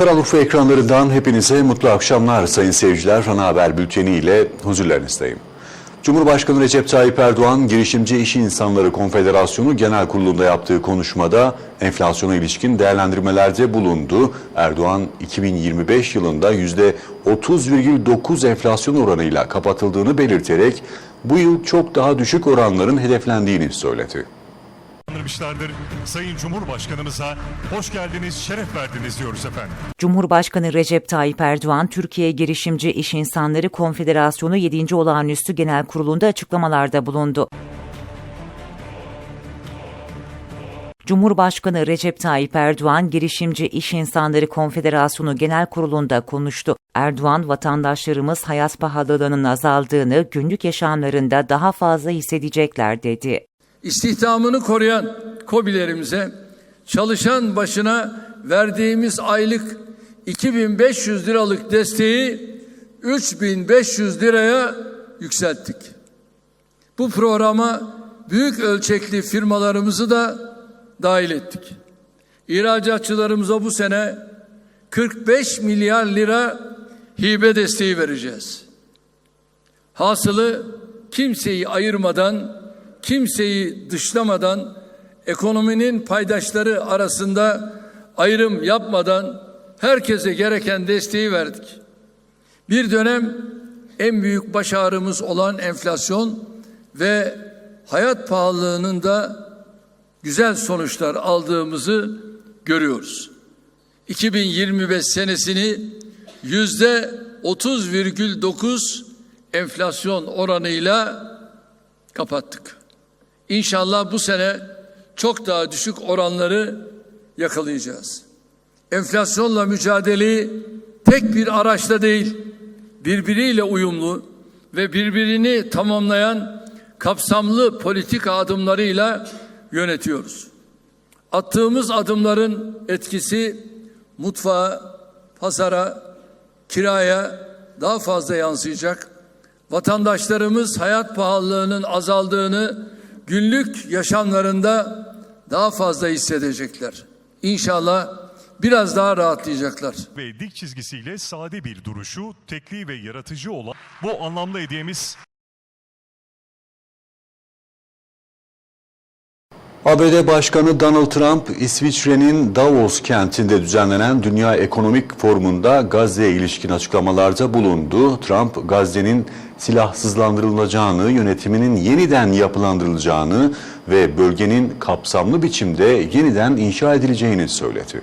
Karalufa ekranlarından hepinize mutlu akşamlar sayın seyirciler. Ana Haber Bülteni ile huzurlarınızdayım. Cumhurbaşkanı Recep Tayyip Erdoğan, Girişimci İş İnsanları Konfederasyonu Genel Kurulu'nda yaptığı konuşmada enflasyona ilişkin değerlendirmelerde bulundu. Erdoğan, 2025 yılında %30,9 enflasyon oranıyla kapatıldığını belirterek bu yıl çok daha düşük oranların hedeflendiğini söyledi. Kandırmışlardır. Sayın Cumhurbaşkanımıza hoş geldiniz, şeref verdiniz diyoruz efendim. Cumhurbaşkanı Recep Tayyip Erdoğan, Türkiye Girişimci İş İnsanları Konfederasyonu 7. Olağanüstü Genel Kurulu'nda açıklamalarda bulundu. Cumhurbaşkanı Recep Tayyip Erdoğan, Girişimci İş İnsanları Konfederasyonu Genel Kurulu'nda konuştu. Erdoğan, vatandaşlarımız hayat pahalılığının azaldığını, günlük yaşamlarında daha fazla hissedecekler dedi. İstihdamını koruyan KOBİ'lerimize çalışan başına verdiğimiz aylık 2500 liralık desteği 3500 liraya yükselttik. Bu programa büyük ölçekli firmalarımızı da dahil ettik. İhracatçılarımıza bu sene 45 milyar lira hibe desteği vereceğiz. Hasılı kimseyi ayırmadan, kimseyi dışlamadan, ekonominin paydaşları arasında ayrım yapmadan herkese gereken desteği verdik. Bir dönem en büyük baş ağrımız olan enflasyon ve hayat pahalılığının da güzel sonuçlar aldığımızı görüyoruz. 2025 senesini yüzde 30,9 enflasyon oranıyla kapattık. İnşallah bu sene çok daha düşük oranları yakalayacağız. Enflasyonla mücadeleyi tek bir araçla değil, birbiriyle uyumlu ve birbirini tamamlayan kapsamlı politika adımlarıyla yönetiyoruz. Attığımız adımların etkisi mutfağa, pazara, kiraya daha fazla yansıyacak. Vatandaşlarımız hayat pahalılığının azaldığını günlük yaşamlarında daha fazla hissedecekler. İnşallah biraz daha rahatlayacaklar. Ve dik çizgisiyle sade bir duruşu, tekli ve yaratıcı olan bu anlamda hediyemiz ABD Başkanı Donald Trump, İsviçre'nin Davos kentinde düzenlenen Dünya Ekonomik Forumu'nda Gazze'ye ilişkin açıklamalarda bulundu. Trump, Gazze'nin silahsızlandırılacağını, yönetiminin yeniden yapılandırılacağını ve bölgenin kapsamlı biçimde yeniden inşa edileceğini söyledi.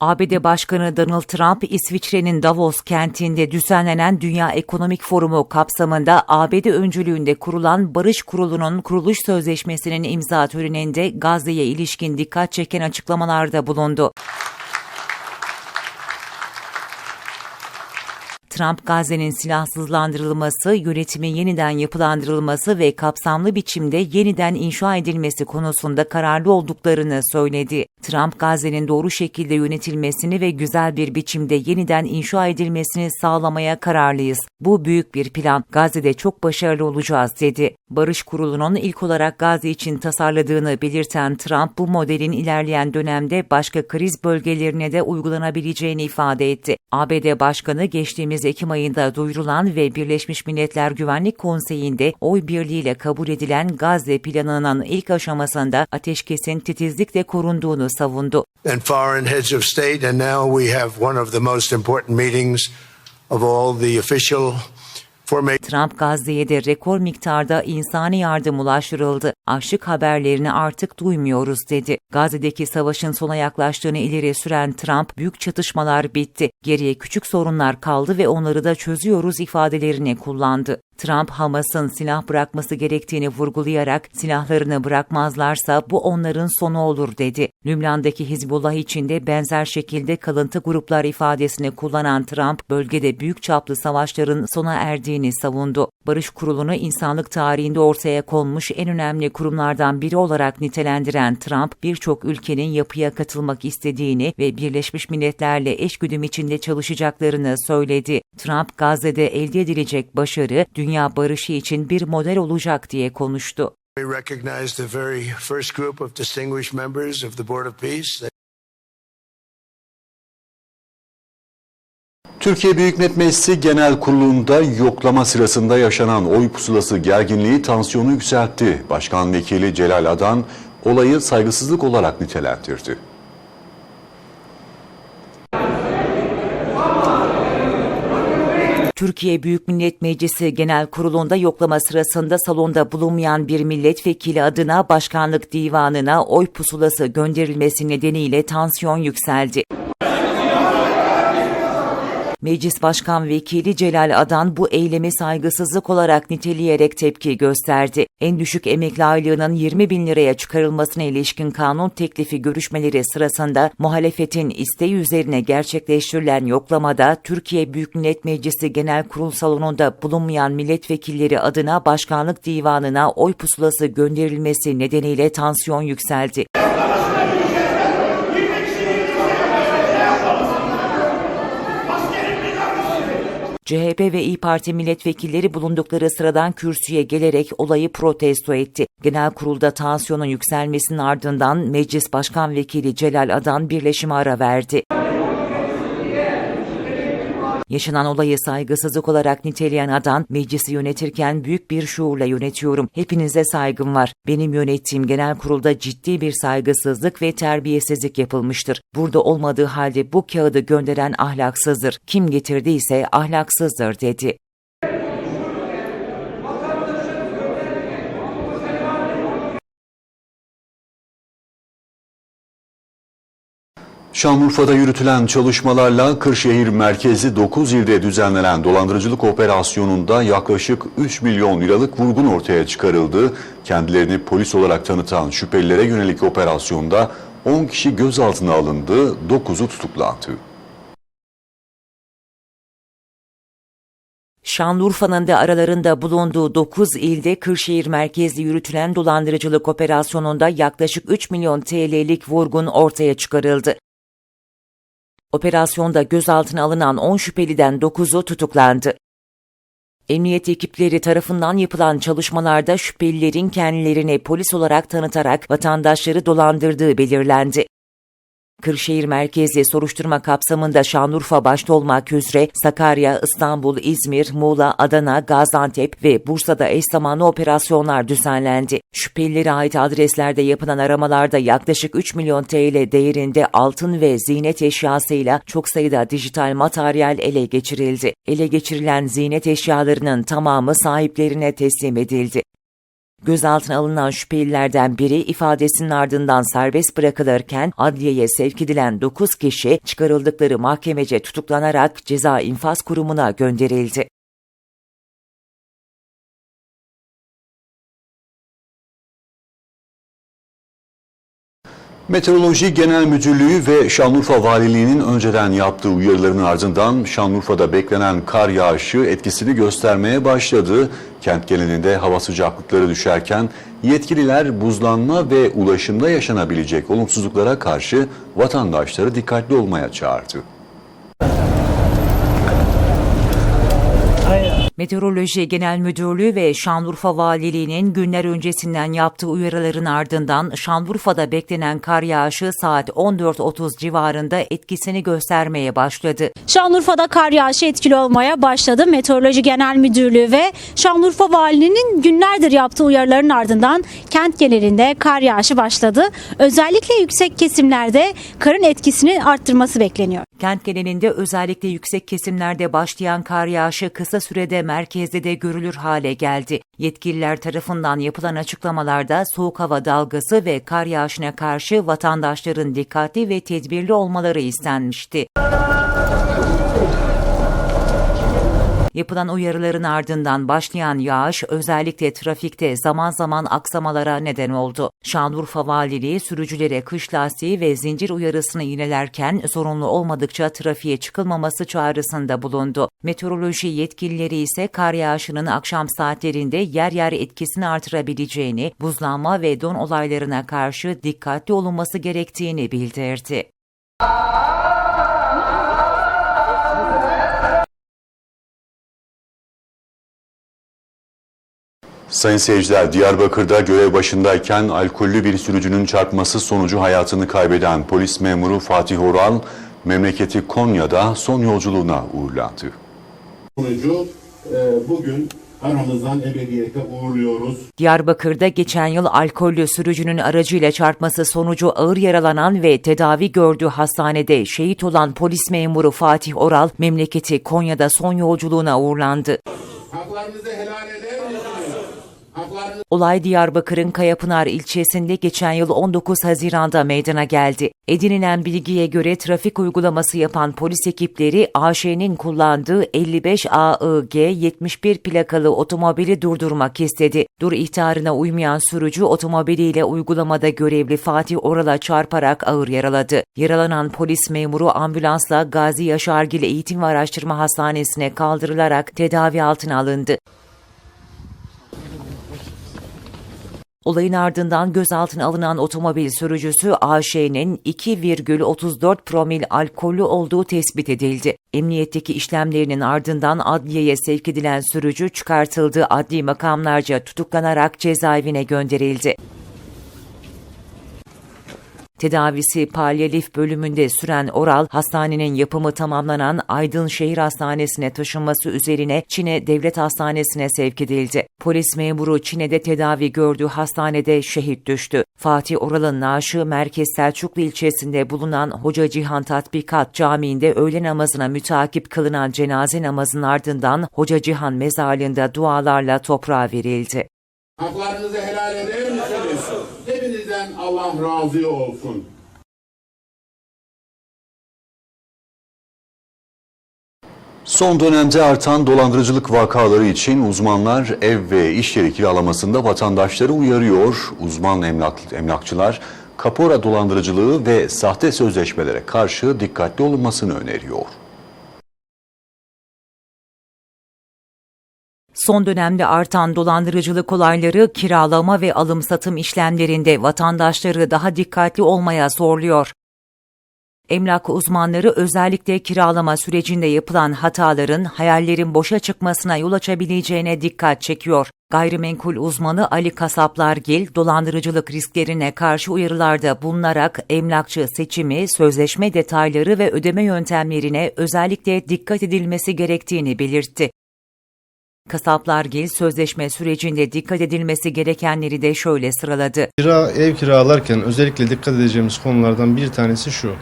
ABD Başkanı Donald Trump, İsviçre'nin Davos kentinde düzenlenen Dünya Ekonomik Forumu kapsamında ABD öncülüğünde kurulan Barış Kurulu'nun kuruluş sözleşmesinin imza töreninde Gazze'ye ilişkin dikkat çeken açıklamalarda bulundu. Trump, Gazze'nin silahsızlandırılması, yönetimin yeniden yapılandırılması ve kapsamlı biçimde yeniden inşa edilmesi konusunda kararlı olduklarını söyledi. Trump, Gazze'nin doğru şekilde yönetilmesini ve güzel bir biçimde yeniden inşa edilmesini sağlamaya kararlıyız. Bu büyük bir plan. Gazze'de çok başarılı olacağız dedi. Barış Kurulu'nun ilk olarak Gazze için tasarladığını belirten Trump, bu modelin ilerleyen dönemde başka kriz bölgelerine de uygulanabileceğini ifade etti. ABD Başkanı geçtiğimiz Ekim ayında duyurulan ve Birleşmiş Milletler Güvenlik Konseyi'nde oy birliğiyle kabul edilen Gazze planının ilk aşamasında ateşkesin titizlikle korunduğunu savundu. and foreign heads of state. And now we have one of the most important meetings of all the official. Trump Gazze'ye de rekor miktarda insani yardım ulaştırıldı. Açlık haberlerini artık duymuyoruz dedi. Gazze'deki savaşın sona yaklaştığını ileri süren Trump, büyük çatışmalar bitti. Geriye küçük sorunlar kaldı ve onları da çözüyoruz ifadelerini kullandı. Trump, Hamas'ın silah bırakması gerektiğini vurgulayarak silahlarını bırakmazlarsa bu onların sonu olur dedi. Lübnan'daki Hizbullah için de benzer şekilde kalıntı gruplar ifadesini kullanan Trump, bölgede büyük çaplı savaşların sona erdiğini savundu. Barış Kurulu'nu insanlık tarihinde ortaya konmuş en önemli kurumlardan biri olarak nitelendiren Trump, birçok ülkenin yapıya katılmak istediğini ve Birleşmiş Milletler'le eşgüdüm içinde çalışacaklarını söyledi. Trump, Gazze'de elde edilecek başarı, dünya barışı için bir model olacak diye konuştu. We recognize the very first group of distinguished members of the Board of Peace. Türkiye Büyük Millet Meclisi Genel Kurulu'nda yoklama sırasında yaşanan oy pusulası gerginliği tansiyonu yükseltti. Başkan Vekili Celal Adan olayı saygısızlık olarak nitelendirdi. Türkiye Büyük Millet Meclisi Genel Kurulu'nda yoklama sırasında salonda bulunmayan bir milletvekili adına başkanlık divanına oy pusulası gönderilmesi nedeniyle tansiyon yükseldi. Meclis Başkan Vekili Celal Adan bu eylemi saygısızlık olarak niteleyerek tepki gösterdi. En düşük emekli aylığının 20 bin liraya çıkarılmasına ilişkin kanun teklifi görüşmeleri sırasında muhalefetin isteği üzerine gerçekleştirilen yoklamada Türkiye Büyük Millet Meclisi Genel Kurul salonunda bulunmayan milletvekilleri adına başkanlık divanına oy pusulası gönderilmesi nedeniyle tansiyon yükseldi. CHP ve İyi Parti milletvekilleri bulundukları sıradan kürsüye gelerek olayı protesto etti. Genel kurulda tansiyonun yükselmesinin ardından Meclis Başkan Vekili Celal Adan birleşime ara verdi. Yaşanan olayı saygısızlık olarak niteleyen Adan, meclisi yönetirken büyük bir şuurla yönetiyorum. Hepinize saygım var. Benim yönettiğim genel kurulda ciddi bir saygısızlık ve terbiyesizlik yapılmıştır. Burada olmadığı halde bu kağıdı gönderen ahlaksızdır. Kim getirdiyse ahlaksızdır dedi. Şanlıurfa'da yürütülen çalışmalarla Kırşehir merkezi 9 ilde düzenlenen dolandırıcılık operasyonunda yaklaşık 3 milyon liralık vurgun ortaya çıkarıldı. Kendilerini polis olarak tanıtan şüphelilere yönelik operasyonda 10 kişi gözaltına alındı, 9'u tutuklandı. Şanlıurfa'nın da aralarında bulunduğu 9 ilde Kırşehir merkezli yürütülen dolandırıcılık operasyonunda yaklaşık 3 milyon TL'lik vurgun ortaya çıkarıldı. Operasyonda gözaltına alınan 10 şüpheliden 9'u tutuklandı. Emniyet ekipleri tarafından yapılan çalışmalarda şüphelilerin kendilerini polis olarak tanıtarak vatandaşları dolandırdığı belirlendi. Kırşehir merkezli soruşturma kapsamında Şanlıurfa başta olmak üzere Sakarya, İstanbul, İzmir, Muğla, Adana, Gaziantep ve Bursa'da eş zamanlı operasyonlar düzenlendi. Şüphelilere ait adreslerde yapılan aramalarda yaklaşık 3 milyon TL değerinde altın ve ziynet eşyasıyla çok sayıda dijital materyal ele geçirildi. Ele geçirilen ziynet eşyalarının tamamı sahiplerine teslim edildi. Gözaltına alınan şüphelilerden biri ifadesinin ardından serbest bırakılırken adliyeye sevk edilen 9 kişi çıkarıldıkları mahkemece tutuklanarak ceza infaz kurumuna gönderildi. Meteoroloji Genel Müdürlüğü ve Şanlıurfa Valiliği'nin önceden yaptığı uyarıların ardından Şanlıurfa'da beklenen kar yağışı etkisini göstermeye başladı. Kent genelinde hava sıcaklıkları düşerken yetkililer buzlanma ve ulaşımda yaşanabilecek olumsuzluklara karşı vatandaşları dikkatli olmaya çağırdı. Meteoroloji Genel Müdürlüğü ve Şanlıurfa Valiliği'nin günler öncesinden yaptığı uyarıların ardından Şanlıurfa'da beklenen kar yağışı saat 14.30 civarında etkisini göstermeye başladı. Şanlıurfa'da kar yağışı etkili olmaya başladı. Meteoroloji Genel Müdürlüğü ve Şanlıurfa Valiliğinin günlerdir yaptığı uyarıların ardından kent genelinde kar yağışı başladı. Özellikle yüksek kesimlerde karın etkisini arttırması bekleniyor. Kent genelinde özellikle yüksek kesimlerde başlayan kar yağışı kısa sürede merkezde de görülür hale geldi. Yetkililer tarafından yapılan açıklamalarda soğuk hava dalgası ve kar yağışına karşı vatandaşların dikkatli ve tedbirli olmaları istenmişti. Yapılan uyarıların ardından başlayan yağış özellikle trafikte zaman zaman aksamalara neden oldu. Şanlıurfa Valiliği sürücülere kış lastiği ve zincir uyarısını yinelerken zorunlu olmadıkça trafiğe çıkılmaması çağrısında bulundu. Meteoroloji yetkilileri ise kar yağışının akşam saatlerinde yer yer etkisini artırabileceğini, buzlanma ve don olaylarına karşı dikkatli olunması gerektiğini bildirdi. Sayın seyirciler, Diyarbakır'da görev başındayken alkollü bir sürücünün çarpması sonucu hayatını kaybeden polis memuru Fatih Oral, memleketi Konya'da son yolculuğuna uğurlandı. sonucu e, bugün aramızdan ebediyete uğurluyoruz. Diyarbakır'da geçen yıl alkollü sürücünün aracıyla çarpması sonucu ağır yaralanan ve tedavi gördüğü hastanede şehit olan polis memuru Fatih Oral, memleketi Konya'da son yolculuğuna uğurlandı. Haklarınızı helal? Haklarınızı Olay Diyarbakır'ın Kayapınar ilçesinde geçen yıl 19 Haziran'da meydana geldi. Edinilen bilgiye göre trafik uygulaması yapan polis ekipleri AŞ'nin kullandığı 55 AIG 71 plakalı otomobili durdurmak istedi. Dur ihtarına uymayan sürücü otomobiliyle uygulamada görevli Fatih Oral'a çarparak ağır yaraladı. Yaralanan polis memuru ambulansla Gazi Yaşargil Eğitim ve Araştırma Hastanesi'ne kaldırılarak tedavi altına alındı. Olayın ardından gözaltına alınan otomobil sürücüsü AŞ'nin 2,34 promil alkollü olduğu tespit edildi. Emniyetteki işlemlerinin ardından adliyeye sevk edilen sürücü çıkartıldığı adli makamlarca tutuklanarak cezaevine gönderildi. Tedavisi palyalif bölümünde süren Oral, hastanenin yapımı tamamlanan Aydın Şehir Hastanesi'ne taşınması üzerine Çin'e Devlet Hastanesi'ne sevk edildi. Polis memuru Çin'de tedavi gördüğü hastanede şehit düştü. Fatih Oral'ın naaşı Merkez Selçuklu ilçesinde bulunan Hoca Cihan Tatbikat Camii'nde öğle namazına mütakip kılınan cenaze namazının ardından Hoca Cihan mezarlığında dualarla toprağa verildi. haklarınızı helal eder? Allah razı olsun. Son dönemde artan dolandırıcılık vakaları için uzmanlar ev ve iş yeri kiralamasında vatandaşları uyarıyor. Uzman emlak, emlakçılar kapora dolandırıcılığı ve sahte sözleşmelere karşı dikkatli olunmasını öneriyor. Son dönemde artan dolandırıcılık olayları kiralama ve alım-satım işlemlerinde vatandaşları daha dikkatli olmaya zorluyor. Emlak uzmanları özellikle kiralama sürecinde yapılan hataların hayallerin boşa çıkmasına yol açabileceğine dikkat çekiyor. Gayrimenkul uzmanı Ali Kasaplargil, dolandırıcılık risklerine karşı uyarılarda bulunarak emlakçı seçimi, sözleşme detayları ve ödeme yöntemlerine özellikle dikkat edilmesi gerektiğini belirtti. Kasaplargil sözleşme sürecinde dikkat edilmesi gerekenleri de şöyle sıraladı. Kira, ev kiralarken özellikle dikkat edeceğimiz konulardan bir tanesi şu.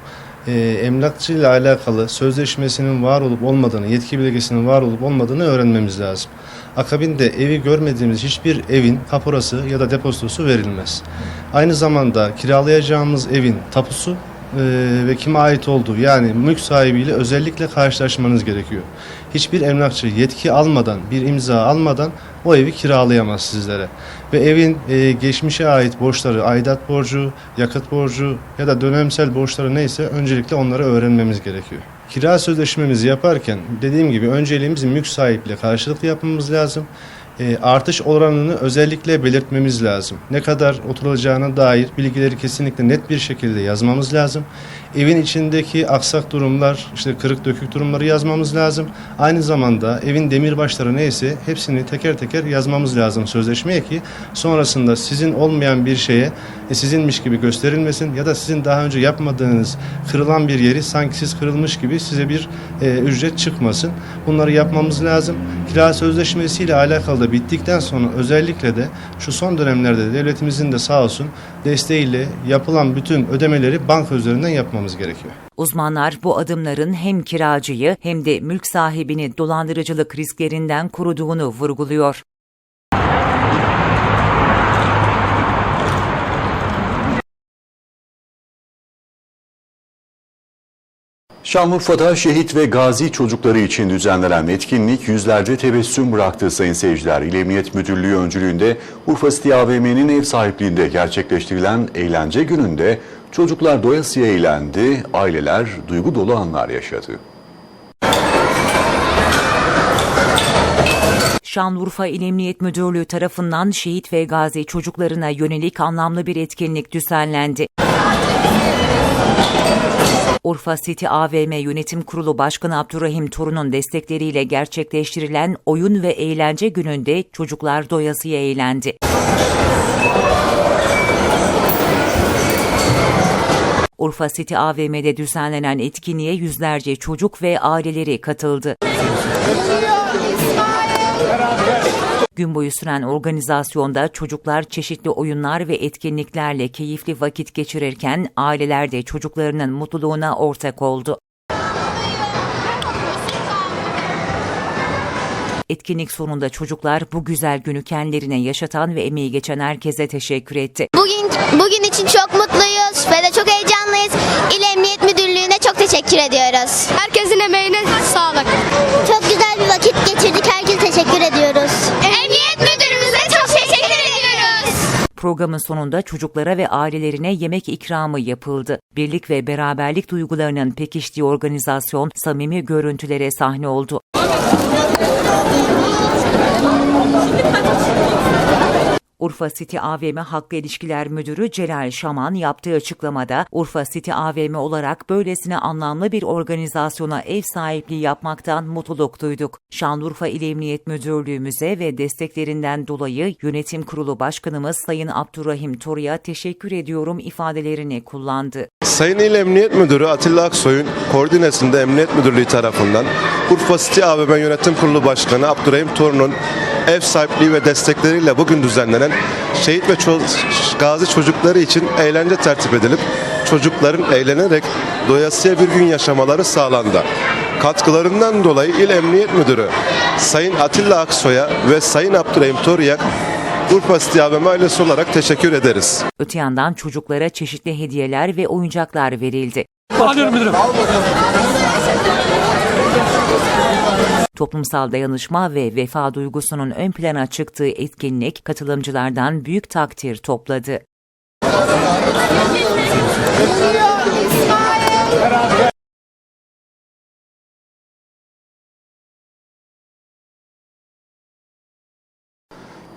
E, emlakçı ile alakalı sözleşmesinin var olup olmadığını, yetki belgesinin var olup olmadığını öğrenmemiz lazım. Akabinde evi görmediğimiz hiçbir evin kaporası ya da depozitosu verilmez. Aynı zamanda kiralayacağımız evin tapusu e, ve kime ait olduğu yani mülk sahibiyle özellikle karşılaşmanız gerekiyor. Hiçbir emlakçı yetki almadan, bir imza almadan o evi kiralayamaz sizlere. Ve evin e, geçmişe ait borçları, aidat borcu, yakıt borcu ya da dönemsel borçları neyse öncelikle onları öğrenmemiz gerekiyor. Kira sözleşmemizi yaparken dediğim gibi önceliğimiz mülk sahiple karşılıklı yapmamız lazım. E, artış oranını özellikle belirtmemiz lazım. Ne kadar oturulacağına dair bilgileri kesinlikle net bir şekilde yazmamız lazım. Evin içindeki aksak durumlar, işte kırık dökük durumları yazmamız lazım. Aynı zamanda evin demirbaşları neyse hepsini teker teker yazmamız lazım sözleşmeye ki sonrasında sizin olmayan bir şeye e, sizinmiş gibi gösterilmesin ya da sizin daha önce yapmadığınız kırılan bir yeri sanki siz kırılmış gibi size bir e, ücret çıkmasın. Bunları yapmamız lazım. Kira sözleşmesiyle alakalı da bittikten sonra özellikle de şu son dönemlerde devletimizin de sağ olsun desteğiyle yapılan bütün ödemeleri banka üzerinden yapmamız gerekiyor. Uzmanlar bu adımların hem kiracıyı hem de mülk sahibini dolandırıcılık risklerinden koruduğunu vurguluyor. Şanlıurfa'da şehit ve gazi çocukları için düzenlenen etkinlik yüzlerce tebessüm bıraktı sayın seyirciler. İl Emniyet Müdürlüğü öncülüğünde Urfa City AVM'nin ev sahipliğinde gerçekleştirilen eğlence gününde çocuklar doyasıya eğlendi, aileler duygu dolu anlar yaşadı. Şanlıurfa İl Emniyet Müdürlüğü tarafından şehit ve gazi çocuklarına yönelik anlamlı bir etkinlik düzenlendi. Urfa City AVM Yönetim Kurulu Başkanı Abdurrahim Torun'un destekleriyle gerçekleştirilen oyun ve eğlence gününde çocuklar doyasıya eğlendi. Urfa City AVM'de düzenlenen etkinliğe yüzlerce çocuk ve aileleri katıldı. Gün boyu süren organizasyonda çocuklar çeşitli oyunlar ve etkinliklerle keyifli vakit geçirirken aileler de çocuklarının mutluluğuna ortak oldu. Etkinlik sonunda çocuklar bu güzel günü kendilerine yaşatan ve emeği geçen herkese teşekkür etti. Bugün bugün için çok mutluyuz ve de çok heyecanlıyız. İl Emniyet Müdürlüğü'ne çok teşekkür ediyoruz. Herkesin emeğine Programın sonunda çocuklara ve ailelerine yemek ikramı yapıldı. Birlik ve beraberlik duygularının pekiştiği organizasyon samimi görüntülere sahne oldu. Urfa City AVM Halkla İlişkiler Müdürü Celal Şaman yaptığı açıklamada Urfa City AVM olarak böylesine anlamlı bir organizasyona ev sahipliği yapmaktan mutluluk duyduk. Şanlıurfa İl Emniyet Müdürlüğümüze ve desteklerinden dolayı Yönetim Kurulu Başkanımız Sayın Abdurrahim Toru'ya teşekkür ediyorum ifadelerini kullandı. Sayın İl Emniyet Müdürü Atilla Aksoy'un koordinesinde Emniyet Müdürlüğü tarafından Urfa City AVM Yönetim Kurulu Başkanı Abdurrahim Torun'un ev sahipliği ve destekleriyle bugün düzenlenen şehit ve ço- gazi çocukları için eğlence tertip edilip çocukların eğlenerek doyasıya bir gün yaşamaları sağlandı. Katkılarından dolayı İl Emniyet Müdürü Sayın Atilla Aksoy'a ve Sayın Abdurrahim Toru'ya Urfa City AVM ailesi olarak teşekkür ederiz. Öte yandan çocuklara çeşitli hediyeler ve oyuncaklar verildi. Toplumsal dayanışma ve vefa duygusunun ön plana çıktığı etkinlik katılımcılardan büyük takdir topladı.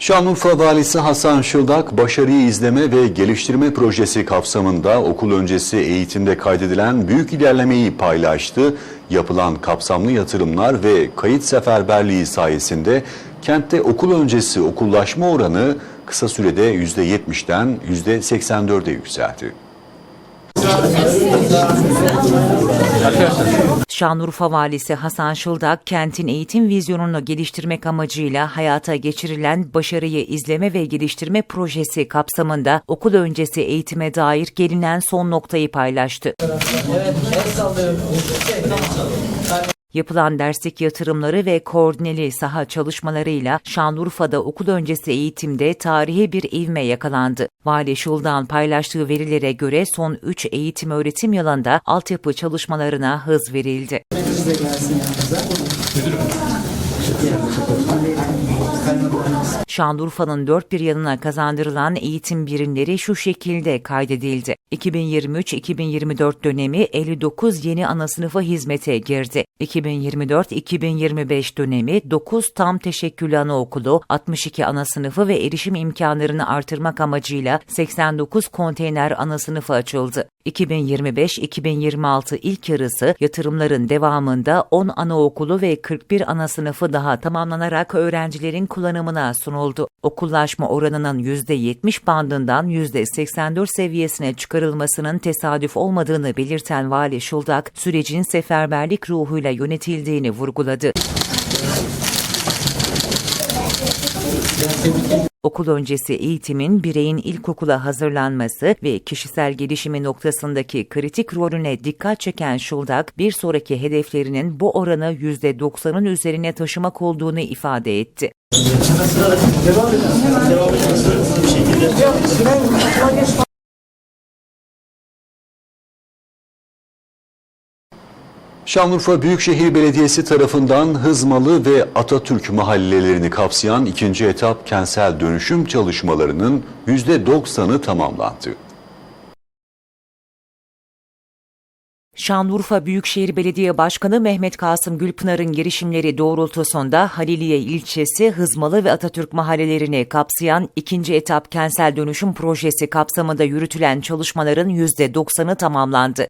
Şanlıurfa Valisi Hasan Şıldak, Başarıyı İzleme ve Geliştirme Projesi kapsamında okul öncesi eğitimde kaydedilen büyük ilerlemeyi paylaştı. Yapılan kapsamlı yatırımlar ve kayıt seferberliği sayesinde kentte okul öncesi okullaşma oranı kısa sürede %70'den %84'e yükseldi. Şanlıurfa Valisi Hasan Şıldak, kentin eğitim vizyonunu geliştirmek amacıyla hayata geçirilen Başarıyı İzleme ve Geliştirme Projesi kapsamında okul öncesi eğitime dair gelinen son noktayı paylaştı. Yapılan derslik yatırımları ve koordineli saha çalışmalarıyla Şanlıurfa'da okul öncesi eğitimde tarihi bir ivme yakalandı. Vali Şuldan paylaştığı verilere göre son 3 eğitim öğretim yılında altyapı çalışmalarına hız verildi. Şanlıurfa'nın dört bir yanına kazandırılan eğitim birimleri şu şekilde kaydedildi. 2023-2024 dönemi 59 yeni ana sınıfa hizmete girdi. 2024-2025 dönemi 9 tam teşekküllü anaokulu, 62 ana sınıfı ve erişim imkanlarını artırmak amacıyla 89 konteyner ana sınıfı açıldı. 2025-2026 ilk yarısı yatırımların devamında 10 anaokulu ve 41 ana sınıfı daha tamamlanarak öğrencilerin kullanımına sunuldu. Okullaşma oranının %70 bandından %84 seviyesine çıkarılmasının tesadüf olmadığını belirten Vali Şuldak, sürecin seferberlik ruhuyla yönetildiğini vurguladı. Okul öncesi eğitimin bireyin ilkokula hazırlanması ve kişisel gelişimi noktasındaki kritik rolüne dikkat çeken Şuldak, bir sonraki hedeflerinin bu oranı %90'ın üzerine taşımak olduğunu ifade etti. Şanlıurfa Büyükşehir Belediyesi tarafından Hızmalı ve Atatürk mahallelerini kapsayan ikinci etap kentsel dönüşüm çalışmalarının %90'ı tamamlandı. Şanlıurfa Büyükşehir Belediye Başkanı Mehmet Kasım Gülpınar'ın girişimleri doğrultusunda Haliliye ilçesi Hızmalı ve Atatürk mahallelerini kapsayan ikinci etap kentsel dönüşüm projesi kapsamında yürütülen çalışmaların %90'ı tamamlandı.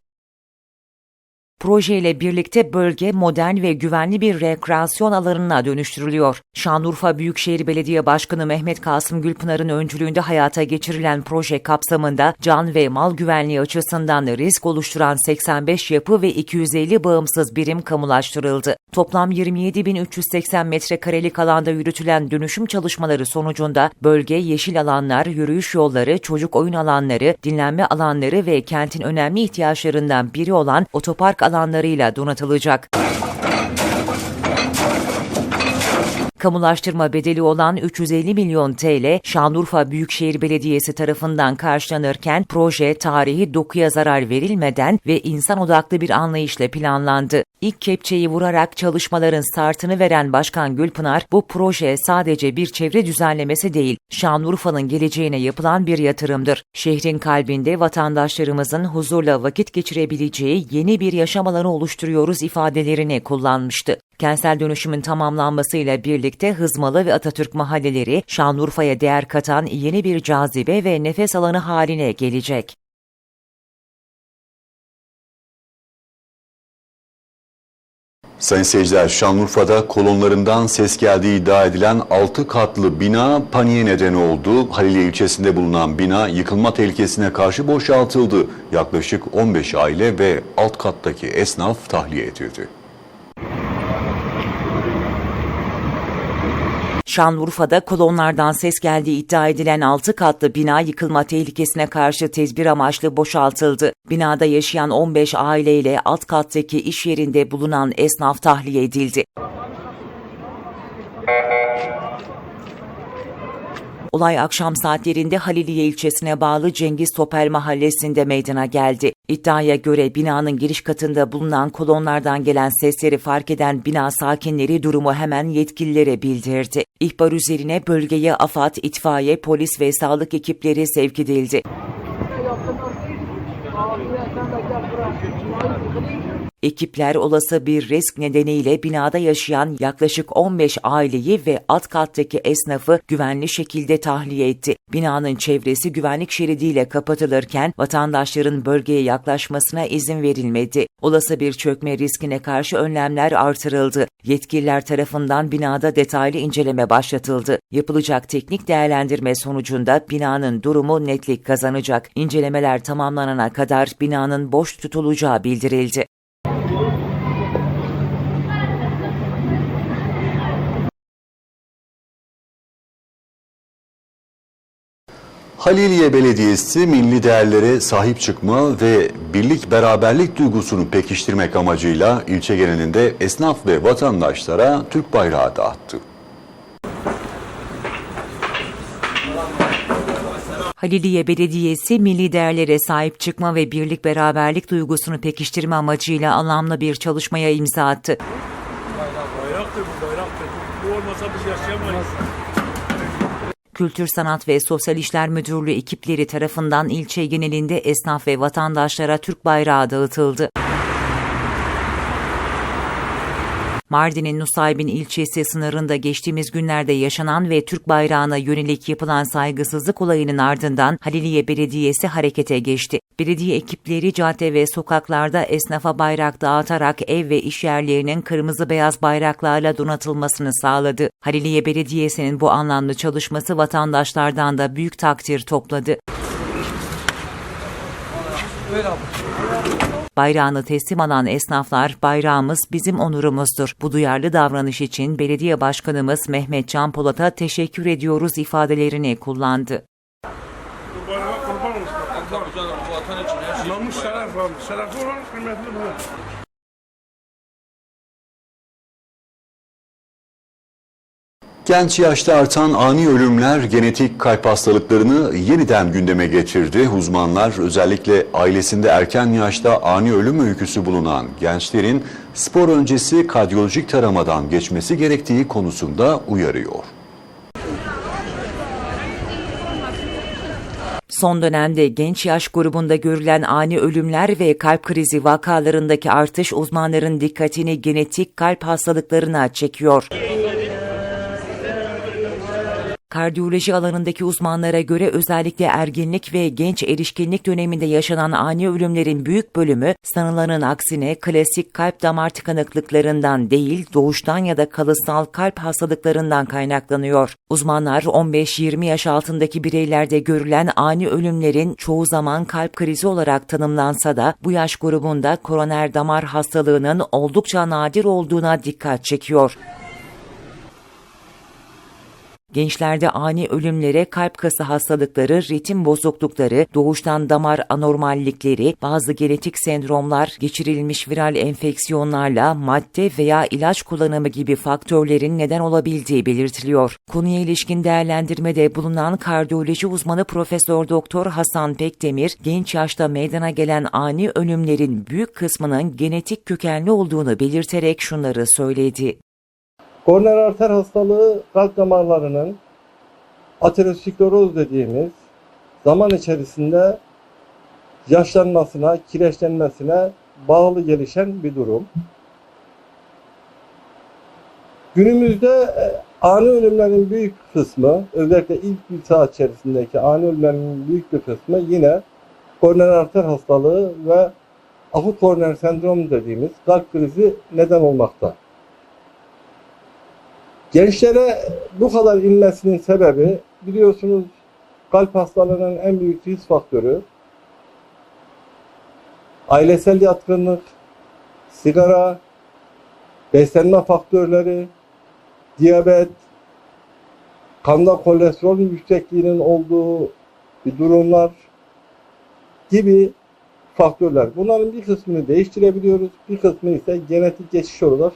Projeyle birlikte bölge modern ve güvenli bir rekreasyon alanına dönüştürülüyor. Şanlıurfa Büyükşehir Belediye Başkanı Mehmet Kasım Gülpınar'ın öncülüğünde hayata geçirilen proje kapsamında can ve mal güvenliği açısından risk oluşturan 85 yapı ve 250 bağımsız birim kamulaştırıldı. Toplam 27.380 metrekarelik alanda yürütülen dönüşüm çalışmaları sonucunda bölge yeşil alanlar, yürüyüş yolları, çocuk oyun alanları, dinlenme alanları ve kentin önemli ihtiyaçlarından biri olan otopark alanlarıyla donatılacak. Kamulaştırma bedeli olan 350 milyon TL Şanlıurfa Büyükşehir Belediyesi tarafından karşılanırken proje tarihi dokuya zarar verilmeden ve insan odaklı bir anlayışla planlandı. İlk kepçeyi vurarak çalışmaların startını veren Başkan Gülpınar, bu proje sadece bir çevre düzenlemesi değil, Şanlıurfa'nın geleceğine yapılan bir yatırımdır. Şehrin kalbinde vatandaşlarımızın huzurla vakit geçirebileceği yeni bir yaşam alanı oluşturuyoruz ifadelerini kullanmıştı. Kentsel dönüşümün tamamlanmasıyla birlikte Hızmalı ve Atatürk mahalleleri Şanlıurfa'ya değer katan yeni bir cazibe ve nefes alanı haline gelecek. Sayın seyirciler, Şanlıurfa'da kolonlarından ses geldiği iddia edilen 6 katlı bina paniğe neden oldu. Haliliye ilçesinde bulunan bina yıkılma tehlikesine karşı boşaltıldı. Yaklaşık 15 aile ve alt kattaki esnaf tahliye edildi. Şanlıurfa'da kolonlardan ses geldiği iddia edilen 6 katlı bina yıkılma tehlikesine karşı tedbir amaçlı boşaltıldı. Binada yaşayan 15 aileyle alt kattaki iş yerinde bulunan esnaf tahliye edildi. Olay akşam saatlerinde Haliliye ilçesine bağlı Cengiz Topel mahallesinde meydana geldi. İddiaya göre binanın giriş katında bulunan kolonlardan gelen sesleri fark eden bina sakinleri durumu hemen yetkililere bildirdi. İhbar üzerine bölgeye AFAD, itfaiye, polis ve sağlık ekipleri sevk edildi. Ekipler olası bir risk nedeniyle binada yaşayan yaklaşık 15 aileyi ve alt kattaki esnafı güvenli şekilde tahliye etti. Binanın çevresi güvenlik şeridiyle kapatılırken vatandaşların bölgeye yaklaşmasına izin verilmedi. Olası bir çökme riskine karşı önlemler artırıldı. Yetkililer tarafından binada detaylı inceleme başlatıldı. Yapılacak teknik değerlendirme sonucunda binanın durumu netlik kazanacak. İncelemeler tamamlanana kadar binanın boş tutulacağı bildirildi. Haliliye Belediyesi milli değerlere sahip çıkma ve birlik beraberlik duygusunu pekiştirmek amacıyla ilçe genelinde esnaf ve vatandaşlara Türk bayrağı dağıttı. Haliliye Belediyesi milli değerlere sahip çıkma ve birlik beraberlik duygusunu pekiştirme amacıyla anlamlı bir çalışmaya imza attı. Bayraktır bu bayraktır. Bu olmasa biz yaşayamayız. Kültür Sanat ve Sosyal İşler Müdürlüğü ekipleri tarafından ilçe genelinde esnaf ve vatandaşlara Türk bayrağı dağıtıldı. Mardin'in Nusaybin ilçesi sınırında geçtiğimiz günlerde yaşanan ve Türk bayrağına yönelik yapılan saygısızlık olayının ardından Haliliye Belediyesi harekete geçti. Belediye ekipleri cadde ve sokaklarda esnafa bayrak dağıtarak ev ve iş yerlerinin kırmızı beyaz bayraklarla donatılmasını sağladı. Haliliye Belediyesi'nin bu anlamlı çalışması vatandaşlardan da büyük takdir topladı. Bayrağını teslim alan esnaflar bayrağımız bizim onurumuzdur. Bu duyarlı davranış için belediye başkanımız Mehmet Can Polat'a teşekkür ediyoruz ifadelerini kullandı. Bu bayrağa kurban olsun. Tabii canım bu vatan için her şey. Namus şeref var. Şerefi olan kıymetli bu. Genç yaşta artan ani ölümler genetik kalp hastalıklarını yeniden gündeme getirdi. Uzmanlar özellikle ailesinde erken yaşta ani ölüm öyküsü bulunan gençlerin spor öncesi kardiyolojik taramadan geçmesi gerektiği konusunda uyarıyor. Son dönemde genç yaş grubunda görülen ani ölümler ve kalp krizi vakalarındaki artış uzmanların dikkatini genetik kalp hastalıklarına çekiyor. Kardiyoloji alanındaki uzmanlara göre özellikle ergenlik ve genç erişkinlik döneminde yaşanan ani ölümlerin büyük bölümü sanılanın aksine klasik kalp damar tıkanıklıklarından değil doğuştan ya da kalıtsal kalp hastalıklarından kaynaklanıyor. Uzmanlar 15-20 yaş altındaki bireylerde görülen ani ölümlerin çoğu zaman kalp krizi olarak tanımlansa da bu yaş grubunda koroner damar hastalığının oldukça nadir olduğuna dikkat çekiyor. Gençlerde ani ölümlere kalp kası hastalıkları, ritim bozuklukları, doğuştan damar anormallikleri, bazı genetik sendromlar, geçirilmiş viral enfeksiyonlarla madde veya ilaç kullanımı gibi faktörlerin neden olabildiği belirtiliyor. Konuya ilişkin değerlendirmede bulunan kardiyoloji uzmanı Profesör Doktor Hasan Pekdemir, genç yaşta meydana gelen ani ölümlerin büyük kısmının genetik kökenli olduğunu belirterek şunları söyledi. Koroner arter hastalığı kalp damarlarının ateroskleroz dediğimiz zaman içerisinde yaşlanmasına, kireçlenmesine bağlı gelişen bir durum. Günümüzde e, ani ölümlerin büyük kısmı, özellikle ilk bir saat içerisindeki ani ölümlerin büyük bir kısmı yine koroner arter hastalığı ve akut koroner sendrom dediğimiz kalp krizi neden olmakta. Gençlere bu kadar inmesinin sebebi biliyorsunuz kalp hastalığının en büyük risk faktörü ailesel yatkınlık, sigara, beslenme faktörleri, diyabet, kanda kolesterol yüksekliğinin olduğu bir durumlar gibi faktörler. Bunların bir kısmını değiştirebiliyoruz, bir kısmı ise genetik geçiş olarak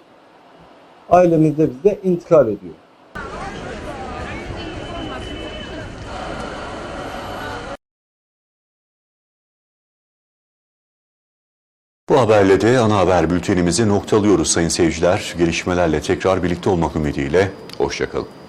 ailemizde bize intikal ediyor. Bu haberle de ana haber bültenimizi noktalıyoruz sayın seyirciler. Gelişmelerle tekrar birlikte olmak ümidiyle. Hoşçakalın.